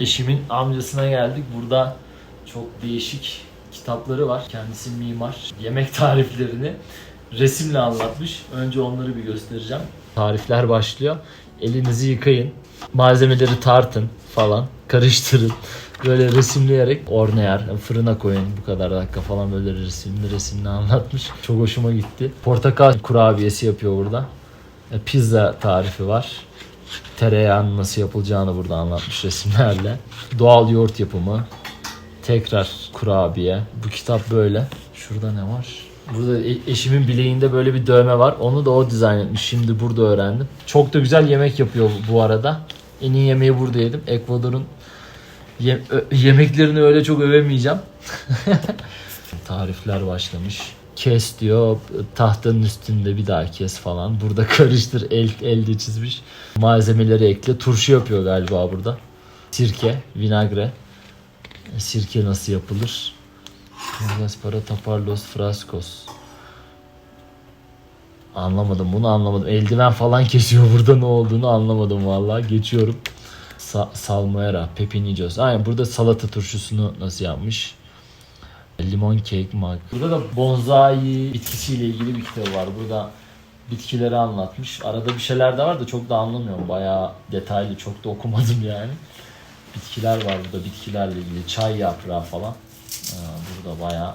Eşimin amcasına geldik. Burada çok değişik kitapları var. Kendisi mimar. Yemek tariflerini resimle anlatmış. Önce onları bir göstereceğim. Tarifler başlıyor. Elinizi yıkayın. Malzemeleri tartın falan. Karıştırın. Böyle resimleyerek orneyer, fırına koyun bu kadar dakika falan böyle resimli resimli anlatmış. Çok hoşuma gitti. Portakal kurabiyesi yapıyor burada. E, Pizza tarifi var. Tereyağının nasıl yapılacağını burada anlatmış resimlerle. Doğal yoğurt yapımı. Tekrar kurabiye. Bu kitap böyle. Şurada ne var? Burada e- eşimin bileğinde böyle bir dövme var. Onu da o dizayn etmiş. Şimdi burada öğrendim. Çok da güzel yemek yapıyor bu arada. En iyi yemeği burada yedim. Ekvador'un ye- yemeklerini öyle çok övemeyeceğim. Tarifler başlamış. Kes diyor tahtanın üstünde bir daha kes falan. Burada karıştır el, elde çizmiş. Malzemeleri ekle. Turşu yapıyor galiba burada. Sirke, vinagre. Sirke nasıl yapılır? Las para taparlos frascos. Anlamadım bunu anlamadım. Eldiven falan kesiyor burada ne olduğunu anlamadım vallahi. Geçiyorum. Sa- salmuera, pepinillos. Aynen burada salata turşusunu nasıl yapmış? Limon cake mug. Burada da bonsai bitkisiyle ilgili bir kitap var. Burada bitkileri anlatmış. Arada bir şeyler de var da çok da anlamıyorum. Bayağı detaylı çok da okumadım yani. Bitkiler var burada bitkilerle ilgili. Çay yaprağı falan. Ee, burada bayağı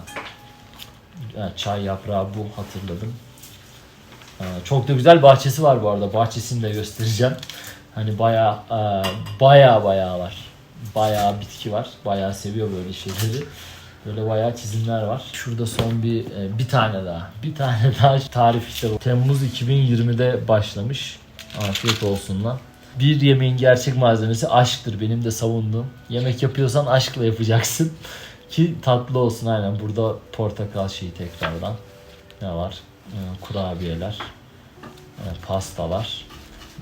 yani çay yaprağı bu hatırladım. Ee, çok da güzel bahçesi var bu arada. Bahçesini de göstereceğim. Hani bayağı e, bayağı bayağı var. Bayağı bitki var. Bayağı seviyor böyle şeyleri. Böyle bayağı çizimler var. Şurada son bir e, bir tane daha. Bir tane daha tarif kitabı. Temmuz 2020'de başlamış. Afiyet olsun lan. Bir yemeğin gerçek malzemesi aşktır benim de savunduğum. Yemek yapıyorsan aşkla yapacaksın. Ki tatlı olsun aynen. Burada portakal şeyi tekrardan. Ne var? Ee, kurabiyeler. e, pastalar.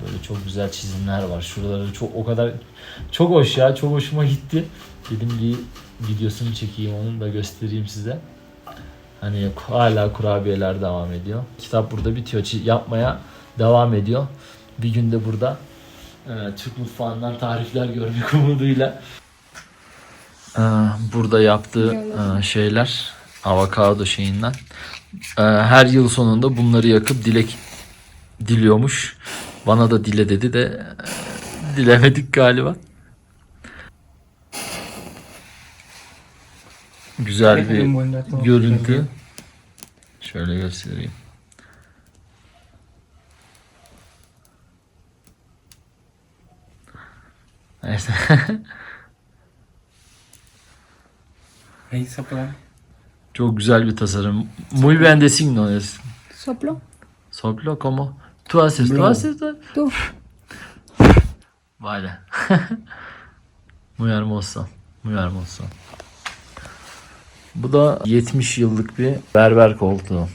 Böyle çok güzel çizimler var. Şuraları çok o kadar çok hoş ya. Çok hoşuma gitti. Dedim bir videosunu çekeyim onun da göstereyim size. Hani hala kurabiyeler devam ediyor. Kitap burada bitiyor. Yapmaya devam ediyor. Bir günde burada e, Türk mutfağından tarifler görmek umuduyla. E, burada yaptığı e, şeyler avokado şeyinden. E, her yıl sonunda bunları yakıp dilek diliyormuş. Bana da dile dedi de e, dilemedik galiba. Güzel bir görüntü. Şöyle göstereyim. Neyse. Ahí sopla. Çok güzel bir tasarım. Muy bien designo es. ¿Soplo? Soplo como. Tú haces, tú haces. tú- Tú. Vale. Muy hermoso. Muy hermoso. Bu da 70 yıllık bir berber koltuğu.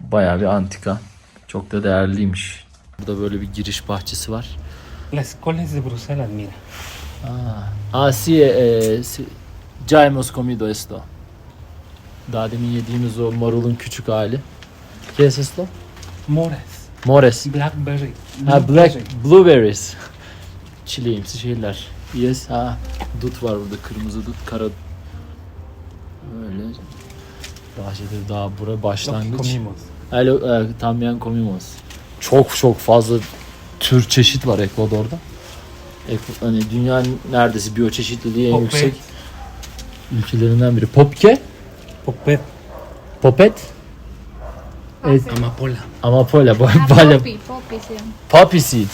Bayağı bir antika. Çok da değerliymiş. Burada böyle bir giriş bahçesi var. Las coles de Bruselas, mira. Ah, sí, eh, sí. Ya hemos comido esto. Daha demin yediğimiz o marulun küçük hali. ¿Qué es esto? Moras. Mores. Blackberry. Ha, black blueberries. Çileğimsi şeyler. Yes, ha. Dut var burada, kırmızı dut, kara Böyle bahçede daha bura başlangıç. Alo, e, también comimos. Çok çok fazla tür çeşit var Ekvador'da. Ek- hani dünyanın neredeyse biyoçeşitliliği en yüksek ülkelerinden biri. Popke, Popet. popet, Evet. Amapola. amapola, Ah, bala, Poppy, Poppy se llama. poppy seed.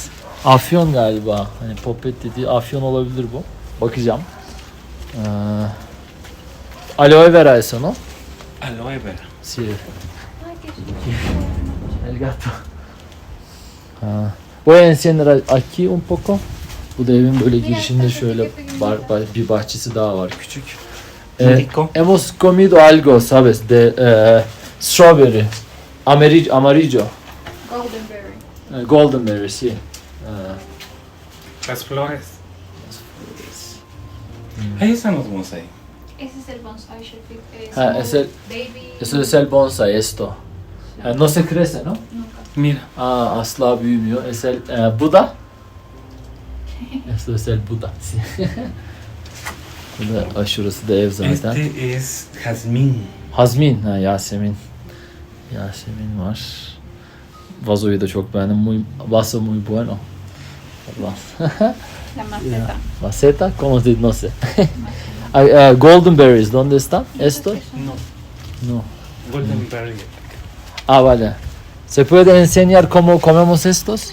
Afyon galiba. Hani popet dediği afyon olabilir bu. Bakacağım. Ee, aloe vera eso, no? Aloe vera. Chido. El gato. Ha. Voy a encender aquí un poco. Bu da evin böyle girişinde şöyle bar, bar- bir bahçesi daha var küçük. Eh, hemos comido algo, sabes, de eh, strawberry, amarillo, amarillo, Golden berry. eh, golden berry, sí. Eh, Las flores. Ahí están los bonsai. Ese es el bonsai Sheffield. Eh, Ah, es el- Baby. eso es el bonsai, esto. Eh, no se crece, ¿no? Nunca. Mira. Aa, asla büyümüyor. Es el eh, Buda. Esto es el Buda. sí. Bu da aşurası da ev zaten. Este es jazmín. Hazmin, ha Yasemin. Yasemin var. Vazoyu da çok beğendim. Muy, vaso muy bueno. Allah. La maceta. Maceta, como se no sé. Ay, eh, golden berries, ¿dónde están? Estos? No, No. golden berry. Ah, vale. ¿Se puede enseñar cómo comemos estos?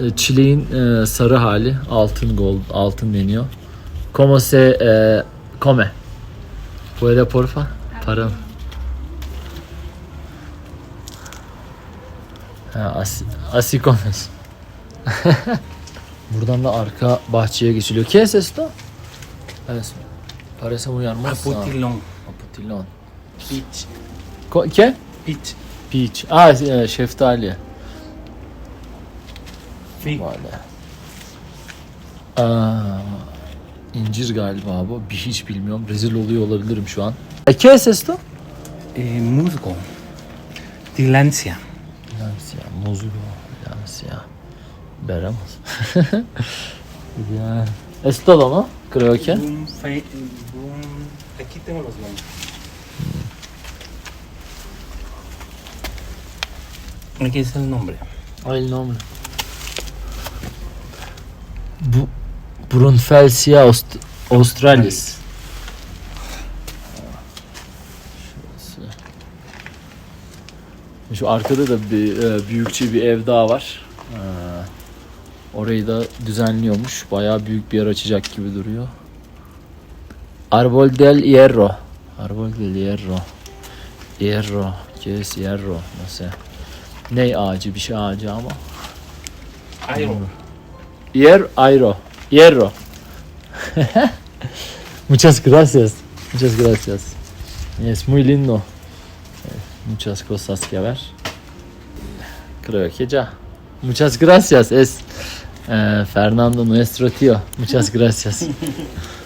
E, Çileğin e, sarı hali, altın gold, altın deniyor. Como se e, come? Puede porfa? Para. Ha, así, así comes. Buradan da arka bahçeye geçiliyor. ¿Qué es esto? Es, parece muy hermoso. Aputilón. Aputilon. Peach. Co- ¿Qué? Peach. Peach. Ah, e, şeftali. Fig. Vale. Aa, incir galiba bu. Bir hiç bilmiyorum. Rezil oluyor olabilirim şu an. E, ¿Qué es esto? Eh, musgo. Tilancia. Lancia, musgo, lancia. Veremos. ya. Es todo, ¿no? Creo que. Un fe- un- Aquí tengo los nombres. Aquí es el nombre. El nombre. Bu Brunfelsia aust australis. Şurası. Şu arkada da bir e, büyükçe bir ev daha var. Ee, orayı da düzenliyormuş. Bayağı büyük bir yer açacak gibi duruyor. Arbol del Hierro. Arbol del Hierro. Hierro. ¿Qué es hierro? Sé. Ney ağacı? Bir şey ağacı ama. Iron. Hier, airo. Hierro. Muchas gracias. Muchas gracias. Es muy lindo. Muchas cosas que ver. Creo que ya. Muchas gracias. Es Fernando nuestro tío. Muchas gracias.